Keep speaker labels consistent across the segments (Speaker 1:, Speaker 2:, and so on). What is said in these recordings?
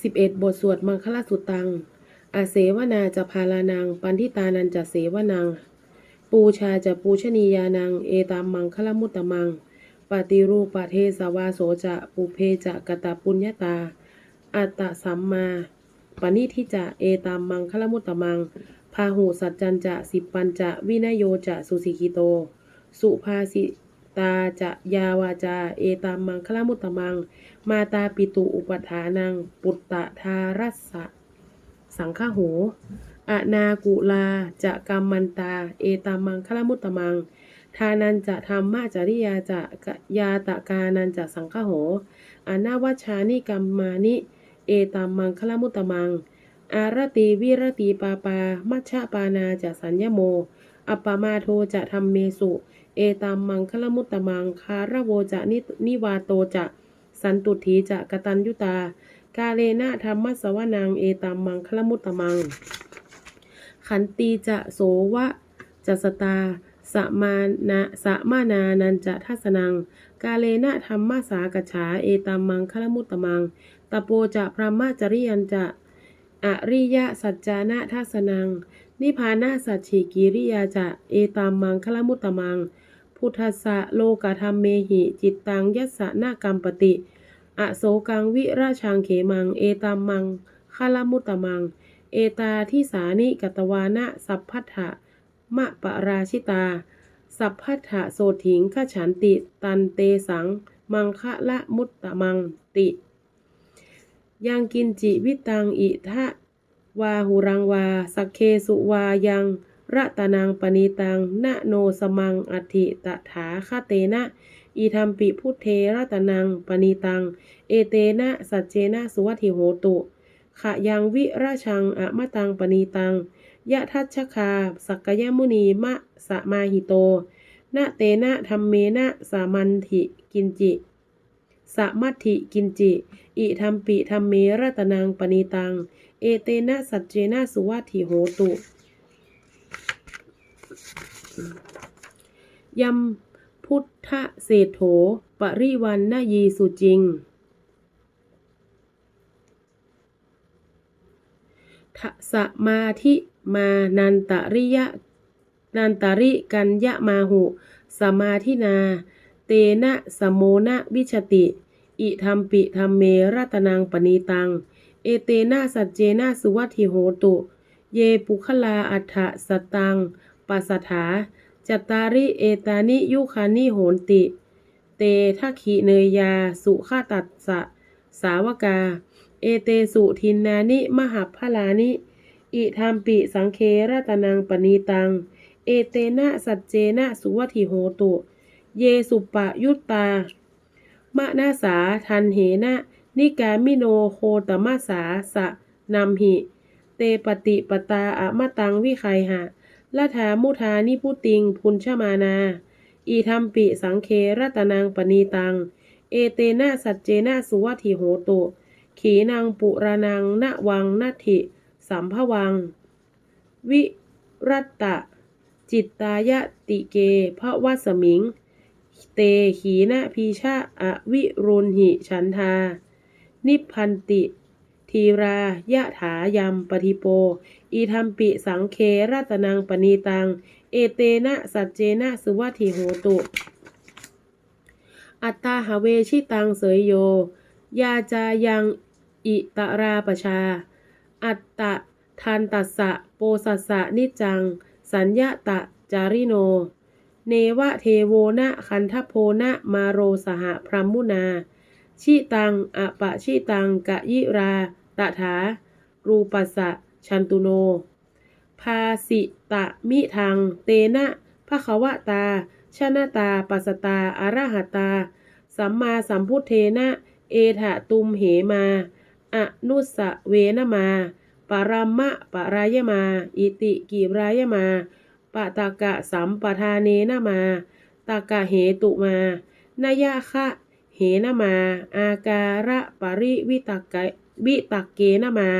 Speaker 1: 11 บทสวดมังคลสุตัง อาเสวนาจะพาลานัง ปันทิตานันจะเสวนัง ปูชาจะปูชนียานัง เอตามมังคลมุตตมัง ปฏิรูปประเทสวาโสจะปุเพจะกตปุญญาตา อัตตสัมมาปณิทิจะ เอตามมังคลมุตตมัง พาหูสัจจันจะ สิปัญจะ วินโยจะ สุสิกิโต สุภาสิ ตาจะยาวาจา เอตามังคลมุตตมัง มาตาปิตุอุปถานัง ปุตตะทารัสสะสังฆโหอนากุลาจะกรรมมันตา เอตามังคลมุตตมัง ทานันจะธรรมะจริยาจะกยาตะกานันจะสังฆโหอนาวัชานิกรรมมานิ เอตามังคลมุตตมัง อารติวิรติปาปา มัชฌะปานาจะสัญญโม อัปปมาโทจะธรรมเมสุ เอตามมังคลมุตตมังคาระโวจะนินิวาโตจะ สันตุถีจะกตัญยุตา กาเลนะธรรมสวนังเอตามมังคลมุตตมัง ขันตีจะโสวะจะสตาสมานะสมานานันจะทัสนัง กาเลนะธรรมสากฉาเอตามมังคลมุตตมัง ตะโปจะพระมจริยันจะอริยสัจจานะทัสนัง นิพานะสัจฉิกิริยาจะ เอตามมังคลมุตตมัง พุทธะโลกธรรมเมหิ จิตตังยัสสะนากรรมปติอโศกังวิราชังเขมัง เอตามังคาลมุตตมัง เอตาทิสานิกตวานะสัพพัทธะมะปะราชิตา สัพพัทธะโสถิงขฉันติ ตันเตสัง มังคะละมุตตมังติ ยังกินจิวิตังอิทะวาหุรังวา สักเคสุวายัง ระตนังปณีตังนะโนสมังอัติตถาคเตนะ อีธรรมปิพุทเทระตนังปณีตัง เอเตนะสัจเจนะสุวัติโหตุขะยังวิราชังอะมะตังปณีตัง ยะทัชคา สักยมุนีมะสะมาหิโตนะเตนะธรรมเมนะสามันถิกินจิสมัติกินจิ อิธรรมปิธรรมเมรตนังปณีตัง เอเตนะสัจเจนะสุวัติโหตุ ยัมพุทธเศรษโถ ปริวันนายีสุจริงทสมาธิมานันตริยะนันตริกัญญะมาหุ สมาธินา เตนะสมโมนะวิชติ อิธรรมปิธรรมเมรัตนังปณีตัง เอเตนะสัจเจนะสุวัติโหตุ เยปุคลาอัฏฐสตัง ปัสถาจตตาริเอตานิยุคานิโหนติ เตทักขิเนยยา สุขตัสสะ สาวกา เอเตสุทินนานิ มหัพลานิ อิธรรมปิสังเครัตนังปณีตัง เอเตนะสัจเจนะสุวัติโหตุ เยสุปะยุตตามะนาสาทันเหนะ นิกามิโนโคตมะสาสะนำหิ เตปฏิปตาอะมะตังวิไคหะ ละถามุทานิพุติง พุนชมานา อีธรรมปิสังเครัตนังปณีตัง เอเตนะสัจเจนะสุวัติโหตุขีนังปุรานังณวังนัตถิ สัมภวัง วิรัตตะ จิตตายะติเกพระวัสมิง เตขีนะพีชาอวิรุณหิฉันทา นิพพันติ ทีรายะถายมปฏิโป อีธรรมปิสังเครัตนังปณีตัง เอเตนะสัจเจนะสุวัติโหตุ อัตตาหาเวชิตังเสยโย ยาจายังอิตราปชา อัตตะทันตัสสะโปสัสสะนิจจัง สัญญาตะจาริโน เนวะเทโวนะคันทโพนะมาโรสหพรหมุนา ชิตังอปะชิตังกะยิรา ตถารูปัสสะ ชันตุโน ภาสิตะมิทัง เตนะภะคะวะตา ชนะตา ปัสตาอรหตา สัมมาสัมพุทเทนะ เอถะตุมเหมา อนุสะเวนมาปรัมมะปรายมา อิติกิรายมา ปะตากะสัมปทาเนนะมาตากะเหตุมานายะคะเหนะมา อาการะปริวิตกะวิตักเกนะมา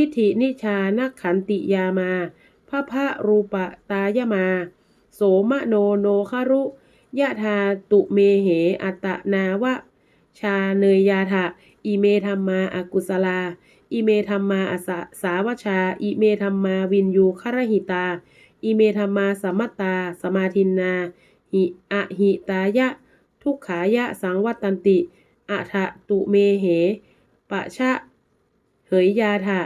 Speaker 1: ทิฏฐินิชานักขันติยามาพระพระรูปตายมา โสมโนโนคารุยะธาตุเมเหอัตนาวะ ชาเนยยาถะอิเมธรรมาอากุศลา อิเมธรรมาอาสาสาวชา อิเมธรรมาวินยูครหิตา อิเมธรรมาสมัตตา สมาทินนา หิอะหิตายะ ทุกขายะสังวัตตันติอะทะตุเมเหปะชะ เหยยาถะ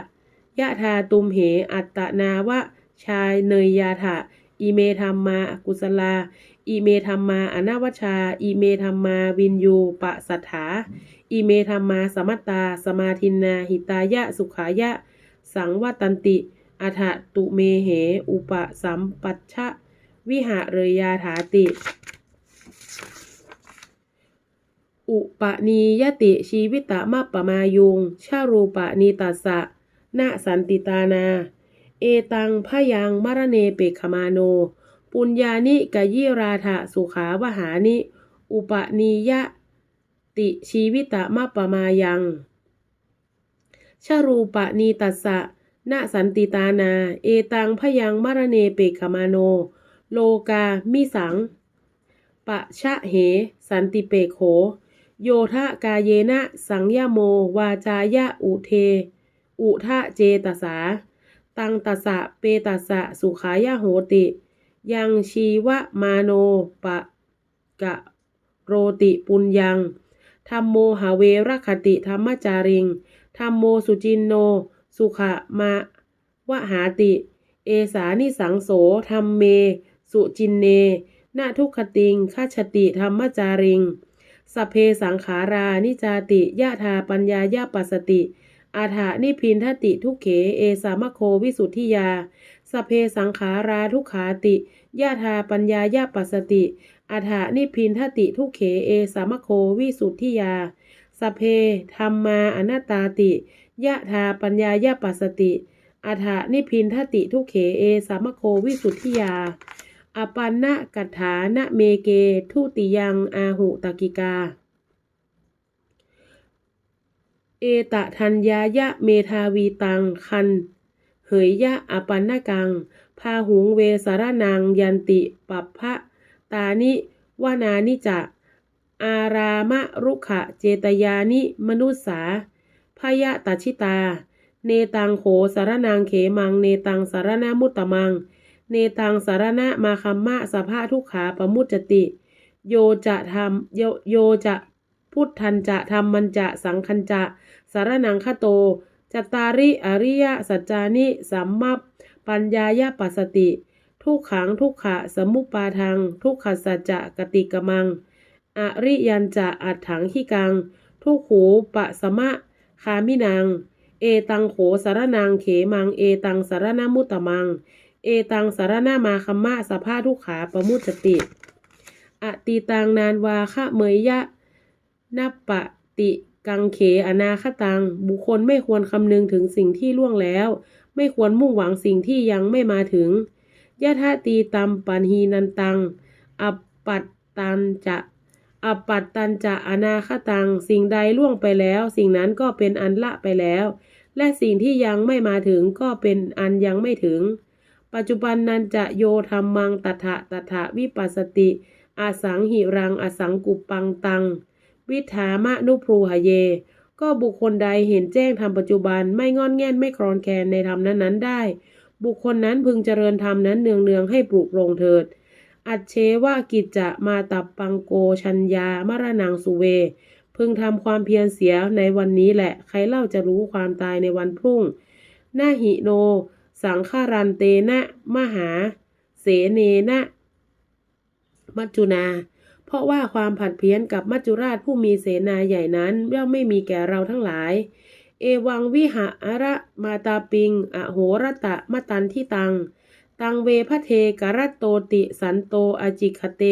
Speaker 1: ยะทาตุมเห อัตตนาวะ ชายเนยยาถะอิเมธรรมากุศลา อิเมธรรมาอนาวชา อิเมธรรมาวินยูปะสัทธาอิเมธรรมาสมัตตา สมาทินนา หิตายะ สุขายะ สังวัตันติอัฐตุเมเห อุปสัมปัชชะ วิหะเรยยาถาติ อุปนียติชีวิตะมะปะมายุงชารูปนีตัสสะ นะสันติตานา เอตังพยังมรเนเปกขมาโน ปุญญานิกยิราธะสุขาวหานิ อุปนียติชีวิตะมะปะมายัง ชรูปนีตัสสะนะสันติตานา เอตังพยังมรเนเปกขมาโน โลกามิสัง ปะชะเห สันติเปโขโยทะกาเยนะ สังยโม วาจายะอุเท อุทะเจตสา ตังตัสะเปตสะ สุขายะโหติ ยังชีวะมาโนปะกะโรติปุญญังธรรมโมหาเวรคติธรรมจาริงธรรมโมสุจินโน สุขะมาวหาติ เอสานิสังโสธรรมเม สุจินเนนาทุกขติงคัชติธรรมจาริงสเพสังขารานิจาติยะธาปัญญายาปัสติ อาถานิพินทติทุกเข เอสามโควิสุทธิยา สเพสังขาราทุกขาติยะธาปัญญายาปัสติ อาถานิพินทติทุกเข เอสามโควิสุทธิยา สเพธรรมาอนัตตาติยะธาปัญญายาปัสสติ อาถานิพินทติทุกเข เอสามโควิสุทธิยา อปันนะกัฏฐานะเมเก ทุติยังอาหุตกิกา เอตะทัญญายะเมทาวีตังคัน เหยยะอปันนกัง พาหุงเวสารนังยันติปัปพะ ตานิวานานิจะ อารามะรุขะเจตยานิมนุสสาพยะตัชิตา เนตังโขสารนังเขมัง เนตังสารนามุตตมัง เนตังสารณะมาคัมมะสภาทุกขาปมุจจติ โยจะธรรมโยโยจะ พุทธันจะธรรมันจะสังคันจะสารนังคโตจตาริอริยสัจจานิสัมมัปปัญญายาปัสติ ทุกขังทุกขะสมุปาทัง ทุกขสัจจะกติกมัง อริยันจะอัดถังขิกัง ทุกขูปะสมะคามินังเอตังโขสารนังเขมัง เอตังสารนามุตตมัง เอตังสารนามาคัมมะสภาทุกขาปมุจจติ อติตังนานวาคะเมยยะ นัปปะติกังเขอนาคตัง บุคคลไม่ควรคำนึงถึงสิ่งที่ล่วงแล้ว ไม่ควรมุ่งหวังสิ่งที่ยังไม่มาถึงยะทะตีตัมปันหีนันตังอปปัตตันจะอปปัตตันจะอนาคตัง สิ่งใดล่วงไปแล้ว สิ่งนั้นก็เป็นอันละไปแล้ว และสิ่งที่ยังไม่มาถึงก็เป็นอันยังไม่ถึง ปัจจุบันนันจะโยธรรมังตถะตถะวิปัสสติ อาสังหิรังอสังกุปปังตัง วิถามะนุพรูหเย ก็บุคคลใดเห็นแจ้งธรรมปัจจุบันไม่งอนแง่นไม่ครอนแคลนในธรรมนั้นๆได้ บุคคลนั้นพึงเจริญธรรมนั้นเนืองๆให้ปลูกโรงเถิด อัจเชวะกิจจะมาตับปังโกชัญญามรณังสุเว พึงทำความเพียรเสียในวันนี้แหละ ใครเล่าจะรู้ความตายในวันพรุ่งนาหิโน สังขารันเตนะ มหา เสเนนะ มัจจุนา ราะว่าความผัดเพี้ยนกับมัจจุราชผู้มีเสนาใหญ่นั้นย่อมไม่มีแก่เราทั้งหลาย เอวังวิหะอระมาตาปิง อโหรตะมะตันที่ตัง ตังเวพะเทกรัตโตติสันโตอจิคเต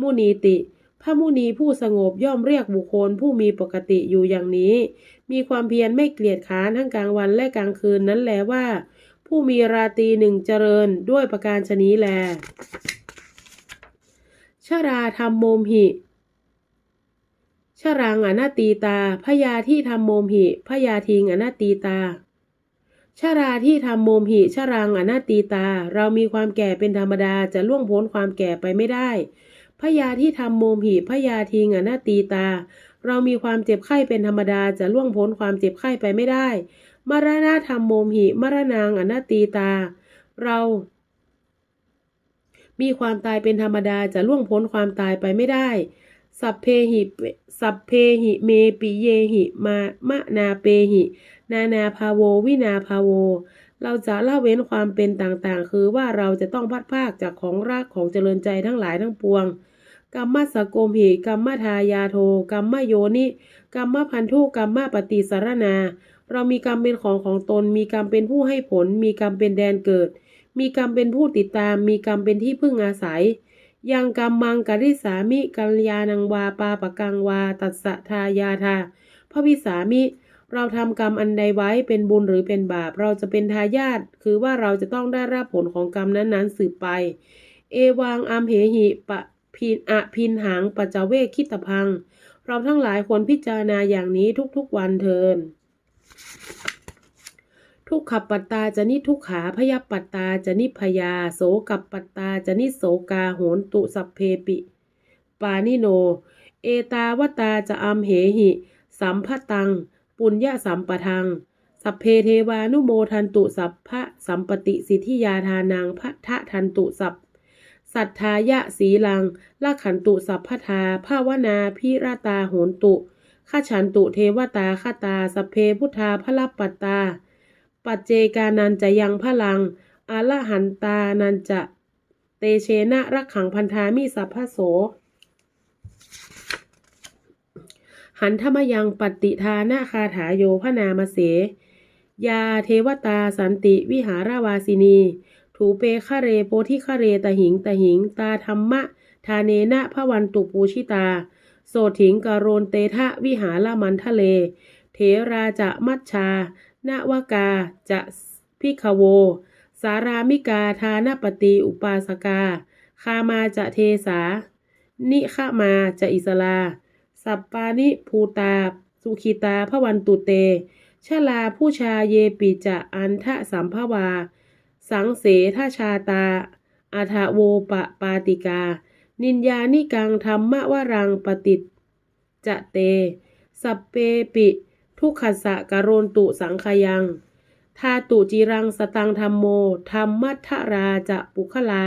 Speaker 1: มุนีติ พระมุนีผู้สงบย่อมเรียกบุคคลผู้มีปกติอยู่อย่างนี้ มีความเพียรไม่เกลียดค้านทั้งกลางวันและกลางคืนนั้นแลว่า ผู้มีราตรีหนึ่งเจริญด้วยประการชนี้แล ชราธรรมโมมหิชรังอนาตีตาพยาที่ทำโมมหิพยาทิงอนาตีตา ชราที่ทำโมมหิ ชรังอนาตีตา เรามีความแก่เป็นธรรมดาจะล่วงพ้นความแก่ไปไม่ได้พยาที่ทำโมมหิพยาทิงอนาตีตา เรามีความเจ็บไข้เป็นธรรมดาจะล่วงพ้นความเจ็บไข้ไปไม่ได้ มรณะธรรมโมมหิ มรณังอนัตตีตา เรา มีความตายเป็นธรรมดาจะล่วงพ้นความตายไปไม่ได้ สัพเพหิสัพเพหิเมปิเยหิมามะนาเปหิ นานาภาโว วินาภาโว เราจะละเว้นความเป็นต่างๆ คือว่าเราจะต้องพัดภาคจากของรักของเจริญใจทั้งหลายทั้งปวงกรรมสกโกมหิกรรมทายาโทกรรมโยนิกรรมพันธุกรรมปฏิสารนา เรามีกรรมเป็นของของตน มีกรรมเป็นผู้ให้ผล มีกรรมเป็นแดนเกิด มีกรรมเป็นผู้ติดตาม มีกรรมเป็นที่พึ่งอาศัย ยังกรรมมังกริสามิกัลยาณังวาปาปะกังวา ตัสสะทายาทาพระวิสามิ เราทำกรรมอันใดไว้เป็นบุญหรือเป็นบาป เราจะเป็นทายาท คือว่าเราจะต้องได้รับผลของกรรมนั้นๆสืบไป เอวังอัมเหหิปะพินอะพินหังปัจจเวกคิตพัง เราทั้งหลายควรพิจารณาอย่างนี้ทุกๆวันเทิน ทุกขปัตตาจะนิทุกขาพยปัตตาจะนิพยา โสกับปัตตาจะนิโสกาโหนตุสัพเพปิ ปานิโน เอตาวตาจะอัมเหหิ สัมภตัง ปุญญาสัมปทัง สัพเพเทวานุโมทันตุสัพพะสัมปติสิทธิยาทานังพัทธทันตุสัพสัทธายะสีลังละขันตุสัพพทาภาวนาพิราตาโหนตุข้าฉันตุเทวตาข้าตาสัพเพพุทธาพระปัตตา ปัจเจกานันจะยังพลังอาละหันตานันจะเตเชนะรักขังพันธามิสัพพโส หันธมยังปฏิทานาคาถาโยพนามเส ยาเทวตาสันติวิหาราวาสินี ถูเปคะเรโปธิคะเรตหิงตหิง ตาธรรมะ ทาเนนะพระวันตุปูชิตา โสถิงกโรนเตทะวิหารมันทะเลเถราจะมัชชา นวกา จะพิขโว สารามิกาทานปฏิอุปาสกา คามาจะเทสา นิขมาจะอิสลา สัปปานิภูตา สุขิตาพระวันตุเต ชลาผู้ชาเยปิจะอันทะสัมภวา สังเสทชาตาอาทาโวปะปาติกา นินยานิกังธรรมวรังปฏิจจะเต สัพเปปิ ทุกขสะกะโรนตุสังขยังทาตุจิรังสตังธรรมโมธรรมัทธราจะปุคลา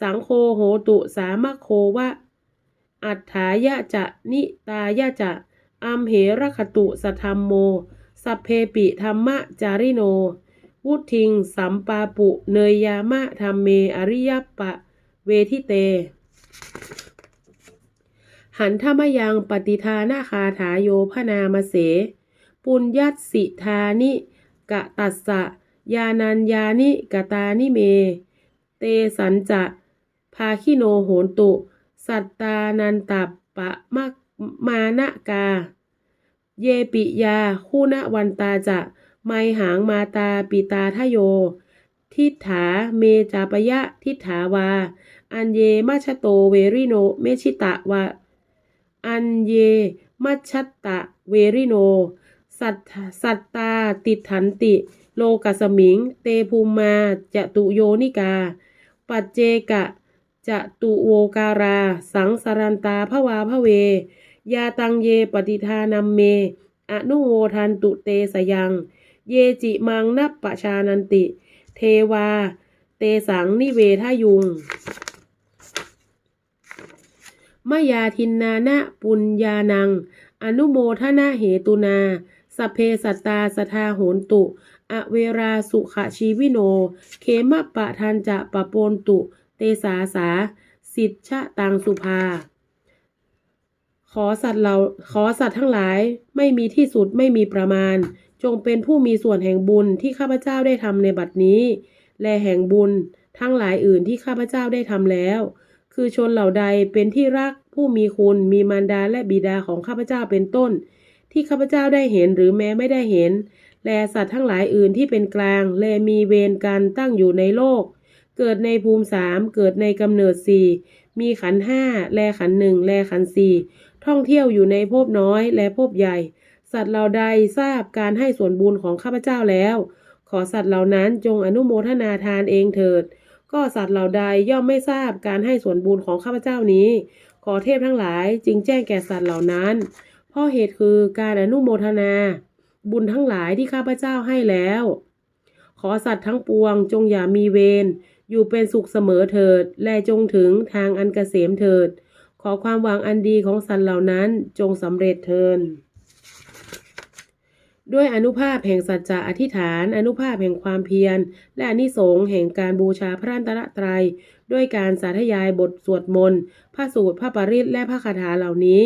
Speaker 1: สังโฆโหตุสามะโควะ อัฏฐายะจะนิตายะจะอัมเหรคตุสธรรมโม สัพเพปิธรรมะจาริโน วุทิง สัมปาปุเนยยามะธรรมเมอริยปะ เวทิเต หันธรรมยังปฏิทานาคาถาโยพนามเส ปุญญัตสิทานิกะตัสสะยานัญญานิกตานิเม เตสันจะภาคิโนโหนตุ สัตตานันตัปปะมะมานะกา เยปิยาคู่ณวันตาจะ ไมหางมาตาปิตาทโย ทิฏฐาเมจาปยะทิฏฐาวา อันเยมัชโตเวริโนเมชิตะวะอันเยมัชตะเวริโน สัตสัตตา ติถันติ โลกัสมิง เตภูมาจะตุโยนิกา ปัจเจกะจะตุโวการา สังสารันตาภวาภเว ยาตังเยปฏิทานัมเม อนุโวทันตุเตสยัง เยจิมังนับปะชานันติ เทวา เตสังนิเวทายุงมยาทินนานะปุญญานัง อนุโมทนาเหตุนา สเพสัตตาสทาโหนตุ อเวราสุขชีวิโน เขมะปะทันจะปะโปนตุ เตสาสา สิทชะตังสุภา ขอสัตว์เราขอสัตว์ทั้งหลายไม่มีที่สุดไม่มีประมาณ จงเป็นผู้มีส่วนแห่งบุญที่ข้าพเจ้าได้ทำในบัดนี้ และแห่งบุญทั้งหลายอื่นที่ข้าพเจ้าได้ทำแล้ว คือชนเหล่าใดเป็นที่รักผู้มีคุณมีมารดาและบิดาของข้าพเจ้าเป็นต้น ที่ข้าพเจ้าได้เห็นหรือแม้ไม่ได้เห็น และสัตว์ทั้งหลายอื่นที่เป็นกลาง และมีเวรกันตั้งอยู่ในโลก เกิดในภูมิสามเกิดในกำเนิดสี่มีขันห้าแลขันหนึ่งแลขันสี่ท่องเที่ยวอยู่ในภพน้อยและภพใหญ่ สัตว์เหล่าใดทราบการให้ส่วนบุญของข้าพเจ้าแล้ว ขอสัตว์เหล่านั้นจงอนุโมทนาทานเองเถิด ก็สัตว์เหล่าใดย่อมไม่ทราบการให้ส่วนบุญของข้าพเจ้านี้ ขอเทพทั้งหลายจึงแจ้งแก่สัตว์เหล่านั้น เพราะเหตุคือการอนุโมทนา บุญทั้งหลายที่ข้าพเจ้าให้แล้ว ขอสัตว์ทั้งปวงจงอย่ามีเวรอยู่เป็นสุขเสมอเถิด และจงถึงทางอันเกษมเถิด ขอความหวังอันดีของสัตว์เหล่านั้นจงสำเร็จเทินด้วยอนุภาพแห่งสัจจะอธิษฐาน อนุภาพแห่งความเพียร และอนิสงส์แห่งการบูชาพระรัตนตรัย ด้วยการสาธยายบทสวดมนต์พระสูตรพระปริตและพระคาถาเหล่านี้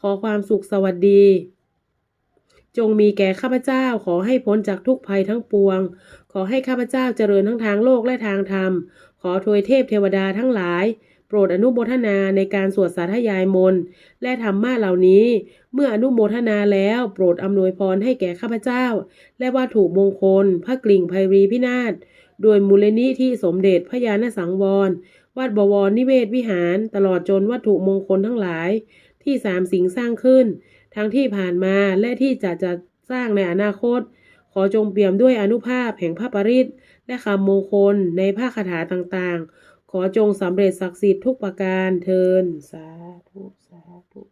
Speaker 1: ขอความสุขสวัสดี จงมีแก่ข้าพเจ้าขอให้พ้นจากทุกภัยทั้งปวง ขอให้ข้าพเจ้าเจริญทั้งทางโลกและทางธรรม ขอทวยเทพเทวดาทั้งหลาย โปรดอนุโมทนาในการสวดสาธยายมนและธรรมะเหล่านี้ เมื่ออนุโมทนาแล้วโปรดอำนวยพรให้แก่ข้าพเจ้า และวัตถุมงคล พระกลิ่งไพรีพินาศโดยมูลนิธิสมเด็จพระยาณสังวรวัดบวรนิเวศวิหาร ตลอดจนวัตถุมงคลทั้งหลาย ที่สามสิงสร้างขึ้น ทั้งที่ผ่านมาและที่จะจะสร้างในอนาคต ขอจงเปี่ยมด้วยอนุภาพแห่งพระปริตและคำมงคลในพระคาถาต่างๆ ขอจงสำเร็จศักดิ์สิทธิ์ทุกประการเทินสาธุสาธุ